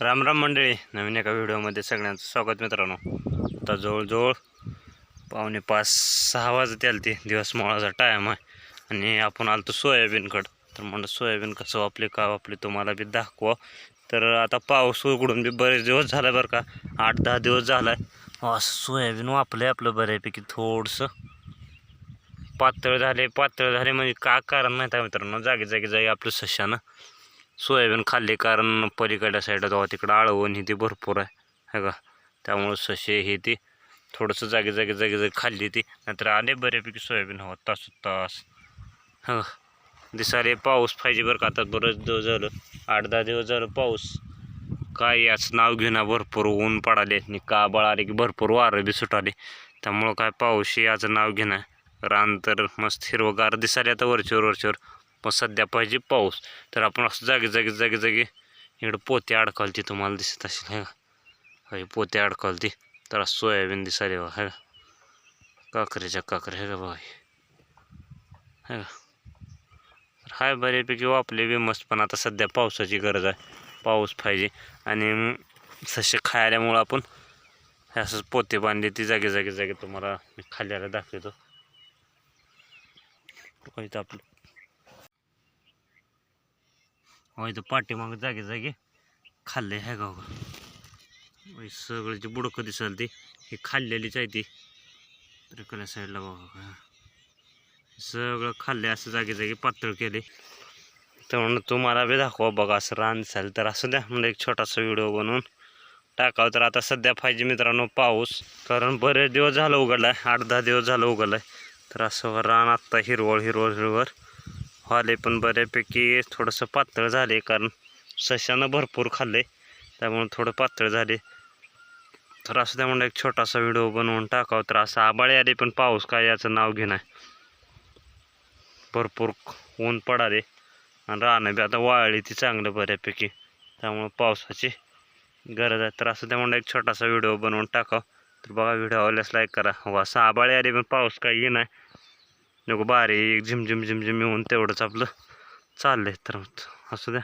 राम राम मंडळी नवीन एका व्हिडिओमध्ये सगळ्यांचं स्वागत मित्रांनो. आता जवळजवळ पावणे पाच सहा वाजत आले ते दिवस मोळाचा टायम आहे. आणि आपण आलो सोयाबीनकडं. तर म्हणलं सोयाबीन कसं वापले का वापले तुम्हाला बी दाखवा. तर आता पाऊस उघडून बी बरेच दिवस झाला बरं का. आठ दहा दिवस झाला आहे असं सोयाबीन वापलं आहे आपलं बऱ्यापैकी थोडंसं. पातळ झाले पातळ झाले म्हणजे का कारण नाही त्या मित्रांनो? जागी जागी जागी आपलं सशानं. सोयाबीन खाल्ले कारण पलीकडल्या साईडला जावा तिकडं आळवण ही ती भरपूर आहे. है का त्यामुळं सशे हे ती थोडंसं जागे जागे जागे जागे खाल्ली ती नंतर आले बऱ्यापैकी सोयाबीन हवा तास तास. हां दिसाले पाऊस पाहिजे बरं का? आता बरंच दिवस झालं आठ दहा दिवस झालं पाऊस. काय याचं नाव घेणं भरपूर ऊन पडाले आणि काबळ आले की भरपूर वारं बी सुटाले. त्यामुळं काय पाऊस याचं नाव घेणं. रान तर मस्त हिरवगार दिसाले आता वरच्यावर वरच्यावर पण सध्या पाहिजे पाऊस. तर आपण असं जागे जागे जागे जागे इकडं पोते अडकालती तुम्हाला दिसत असेल हे का? पोते अडकालती. तर सोयाबीन दिसाले बा है काकरेच्या काकरीच्या काकरी हे का बघा है का? हाय बऱ्यापैकी वापले बी मस्त पण आता सध्या पावसाची गरज आहे. पाऊस पाहिजे. आणि ससे खायल्यामुळं आपण हे असंच पोते बांधले ती जागे जागी जागे. तुम्हाला मी खाल्ल्याला दाखवतो. इथं आपलं हो इथं पाठीमागं जागे जागे खाल्ले आहे गाव सगळ्याची बुडकं दिसाल ती. ही खाल्लेलीच आहे ती. त्रिकल्या साईडला बघा का. सगळं खाल्ले असं जागे जागे पातळ केले तर म्हणून तुम्हाला बी दाखवा बघा असं रान दिसाल तर. असं द्या म्हणजे एक छोटासा व्हिडिओ बनवून टाकावं तर. आता सध्या पाहिजे मित्रांनो पाऊस. कारण बरेच दिवस झालं उघडला आहे आठ दहा दिवस झालं उघडलं आहे तर असं रान आत्ता हिरवळ हिरवळ हिरवळ. हॉले पण बऱ्यापैकी थोडंसं पातळ झाले कारण सशानं भरपूर खाल्ले त्यामुळे थोडं पातळ झाले तर असं त्यामुळे एक छोटासा व्हिडिओ बनवून टाकावं तर असं आबाळे आले पण पाऊस काय याचं नाव घेणार भरपूर ऊन पडाले आणि राहणं बी आता वाळली ती चांगलं बऱ्यापैकी. त्यामुळं पावसाची गरज आहे. तर असं त्यामुळे एक छोटासा व्हिडिओ बनवून टाकावं. तर बघा व्हिडिओ आवडल्यास लाईक करा. व असं आबाळे आले पण पाऊस काही येणार? नको बारीक झिमझिम झिमझिम येऊन तेवढंच आपलं चाललं आहे तर असू द्या.